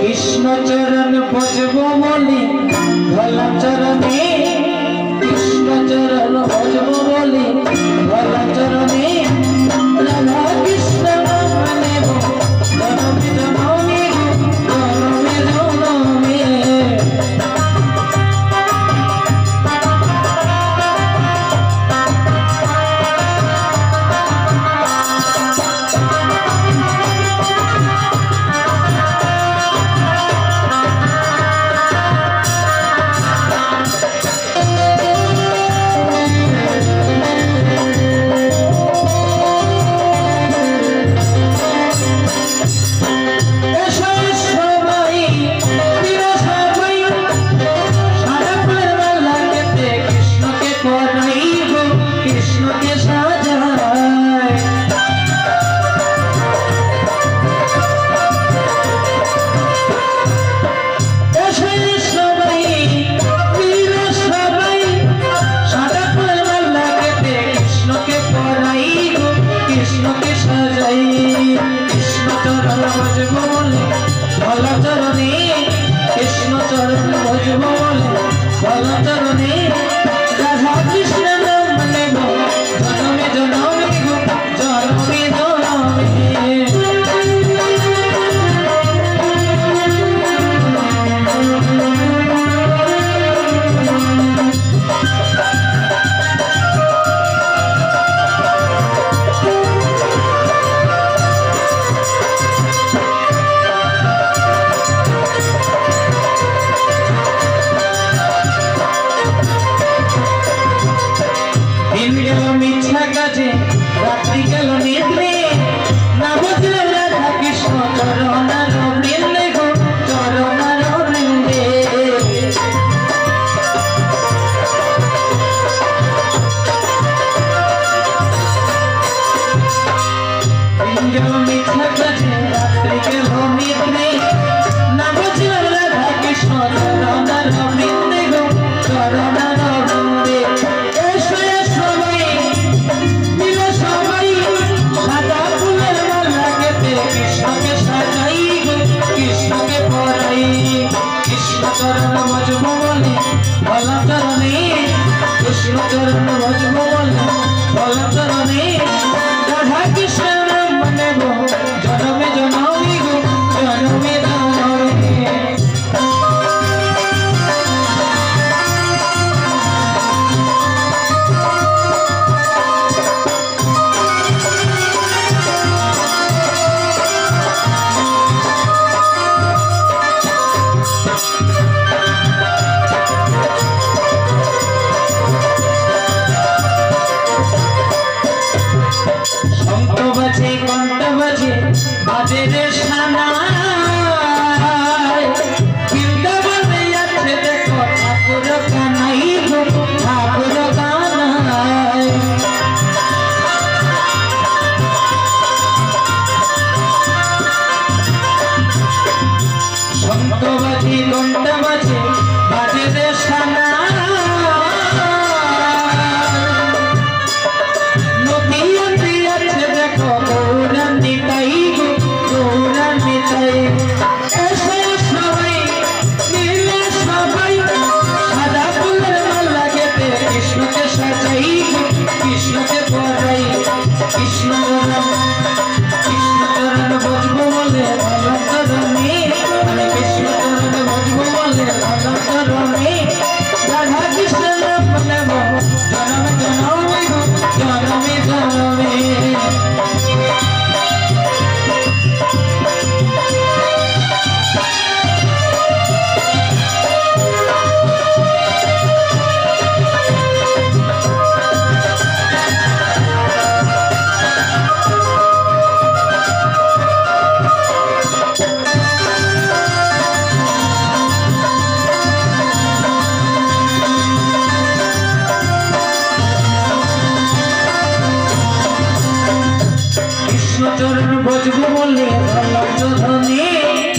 কৃষ্ণ চরণ ভজব বলি ধলা চরণে কৃষ্ণ চরণ ভজব বলি চরণে কৃষ্ণ চরণ ভজব বলে চরণে মিথ্যা কাজে রাত্রি গেল নিদ্রে। না বুঝলে রাধা কৃষ্ণ করোনা রবৃন্দে গো করোনা রবৃন্দে মিথ্যা কাজে, রাত্রি গেল নিদ্রে। শঙ্খ বাজে কণ্ঠ বাজে বাজে রে সানা। বজবো বলে ধনী